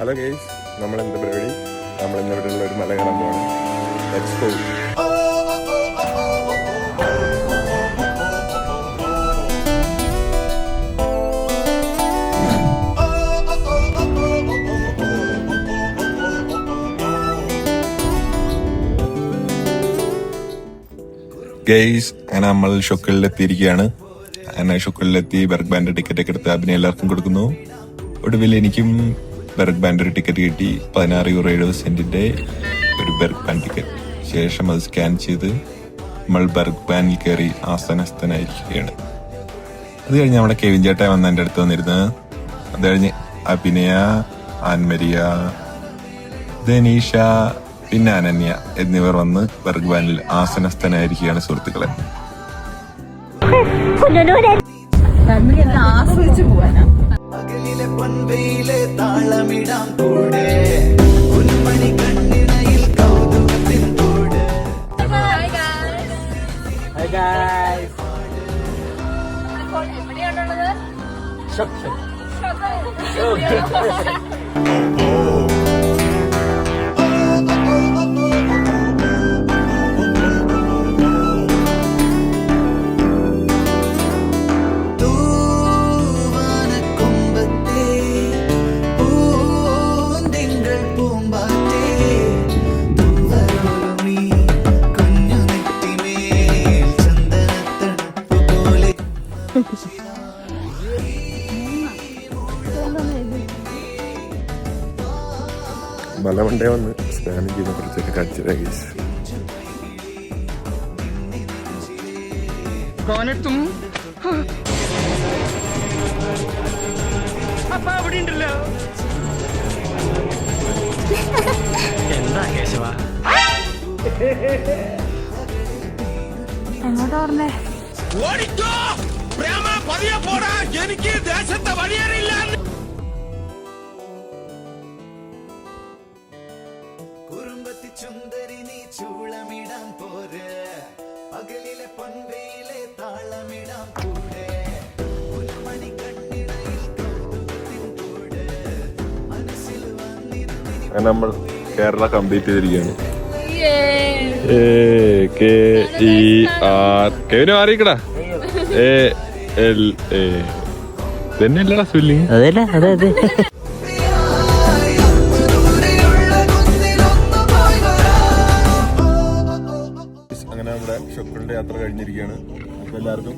Hello guys നമ്മൾ എന്താ പരിപാടി? നമ്മൾ ഇന്ന് ഒരു മല കാണാൻ പോവാണ് ലെറ്റ്സ് ഗോ ഗെയ്സ് അങ്ങനെ നമ്മൾ ഷൊക്കലിലെത്തിയിരിക്കുകയാണ്. ഞാൻ ഷൊക്കലിലെത്തി ബെർഗ് ബാൻഡ് ടിക്കറ്റ് ഒക്കെ എടുത്ത് അഭിനയം എല്ലാവർക്കും കൊടുക്കുന്നു. ഒടുവിൽ എനിക്കും ബെർഗ് ബാൻഡ് ഒരു ടിക്കറ്റ് കിട്ടി. പതിനാറ് യൂറോ എഴുപത് സെന്റിന്റെ ഒരു ബെർഗ് ബാൻഡ് ടിക്കറ്റ് ശേഷം അത് സ്കാൻ ചെയ്ത് നമ്മൾ ബെർഗ് ബാൻഡിൽ കയറി ആസനസ്ഥനായിരിക്കുകയാണ് അത് കഴിഞ്ഞ് നമ്മുടെ കെവിൻ ചേട്ടൻ വന്ന് എന്റെ അടുത്ത് വന്നിരുന്നത് അത് കഴിഞ്ഞ് അഭിനയ ആൻമരിയ ധനീഷ പിന്നെ അനന്യ എന്നിവർ വന്ന് ബെർഗ് ബാൻഡിൽ ആസനസ്ഥനായിരിക്കുകയാണ് സുഹൃത്തുക്കളെ. ആസ്വദിച്ചു പോവാനാ? പകലിലെ പൊൻവെയിലെ താളമിടാം കൂടെ. ഉന്മണി കണ്ണിണയിൽ കൗതുകത്തിൻ കൂടെ തൂവാനക്കൊമ്പത്തെ ബലവണ്ടേ വന്ന് സ്നാനം ചെയ്യുന്ന കുറച്ചൊക്കെ കടിച്ചതാ കേസ് എന്താ കേശവ? എങ്ങോട്ടാ പറഞ്ഞേ? ഓടിക്കോ! പ്രേമ പതിയെ പോടാ. എനിക്ക് ദേശത്തെ വഴിയറിയില്ല കുറുമ്പത്തി ചുന്ദരി നീ ചൂളമിടാൻ പോര്. പകലിലെ പൊൻവെയിലെ താളമിടാൻ കൂടെ. അങ്ങനെ നമ്മൾ കേരള കംപ്ലീറ്റ് ചെയ്തിരിക്കുകയാണ്. കെ ഇ ആർ കെവിന് മാറിയിക്കടാ എ എൽ എ തന്നെയല്ലടാ സ്പെല്ലിങ് അതല്ലേ അതെ അങ്ങനെ നമ്മുടെ ഷൊക്കളുടെ യാത്ര കഴിഞ്ഞിരിക്കുകയാണ്. അപ്പൊ എല്ലാവർക്കും